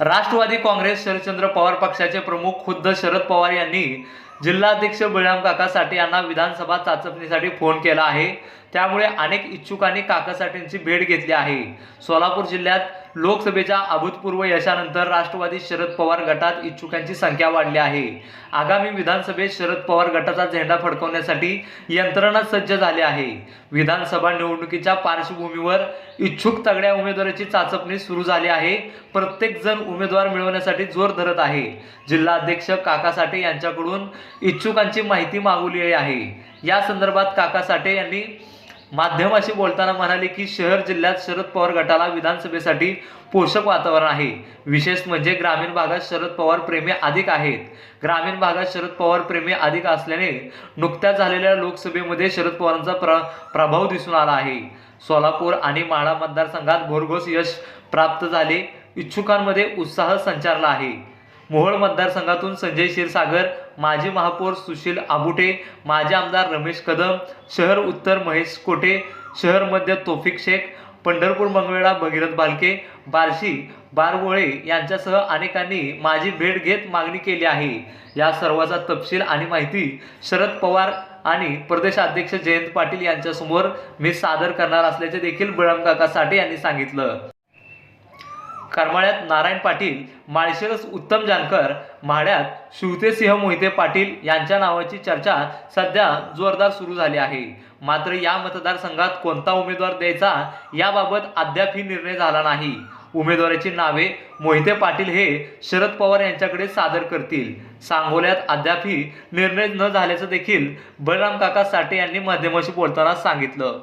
राष्ट्रवादी काँग्रेस शरदचंद्र पवार पक्षाचे प्रमुख खुद्द शरद पवार यांनी जिल्हाध्यक्ष बळीराम काका साठे यांना विधानसभा चाचपणीसाठी फोन केला आहे. त्यामुळे अनेक इच्छुकांनी काका साठेंची भेट घेतली आहे. सोलापूर जिल्ह्यात लोकसभेच्या अभूतपूर्व यशानंतर राष्ट्रवादी शरद पवार गटात इच्छुकांची संख्या वाढली आहे. आगामी विधानसभेत शरद पवार गटाचा झेंडा फडकवण्यासाठी यंत्रणा सज्ज झाली आहे. विधानसभा निवडणुकीच्या पार्श्वभूमीवर इच्छुक तगड्या उमेदवाराची चाचपणी सुरू झाली आहे. प्रत्येक जण उमेदवार मिळवण्यासाठी जोर धरत आहे. जिल्हाध्यक्ष काका साठे यांच्याकडून इच्छुकांची माहिती मागवली आहे. या संदर्भात काका साठे यांनी माध्यमाशी बोलताना म्हणाले की शहर जिल्ह्यात शरद पवार गटाला विधानसभेसाठी पोषक वातावरण आहे. विशेष म्हणजे ग्रामीण भागात शरद पवार प्रेमी अधिक आहेत. ग्रामीण भागात शरद पवार प्रेमी अधिक असल्याने नुकत्याच झालेल्या लोकसभेमध्ये शरद पवारांचा प्र प्रभाव दिसून आला आहे. सोलापूर आणि माळा मतदारसंघात भरघोस यश प्राप्त झाले. इच्छुकांमध्ये उत्साह संचारला आहे. मोहोळ मतदारसंघातून संजय क्षीरसागर माजी महापौर सुशील आबुटे माजी आमदार रमेश कदम शहर उत्तर महेश कोटे शहर मध्य तोफिक शेख पंढरपूर मंगळवेढा भगीरथ बालके बार्शी बारवोळे यांच्यासह अनेकांनी माझी भेट घेत मागणी केली आहे. या सर्वाचा तपशील आणि माहिती शरद पवार आणि प्रदेशाध्यक्ष जयंत पाटील यांच्यासमोर मी सादर करणार असल्याचे देखील बळम काका साठे यांनी सांगितलं. करमाळ्यात नारायण पाटील माळशिरस उत्तम जानकर म्हाड्यात शिवतेसिंह मोहिते पाटील यांच्या नावाची चर्चा सध्या जोरदार सुरू झाली आहे. मात्र या मतदारसंघात कोणता उमेदवार द्यायचा याबाबत अद्यापही निर्णय झाला नाही. उमेदवाराची नावे मोहिते पाटील हे शरद पवार यांच्याकडे सादर करतील. सांगोल्यात अद्यापही निर्णय न झाल्याचं देखील बलराम काका साठे यांनी माध्यमाशी बोलताना सांगितलं.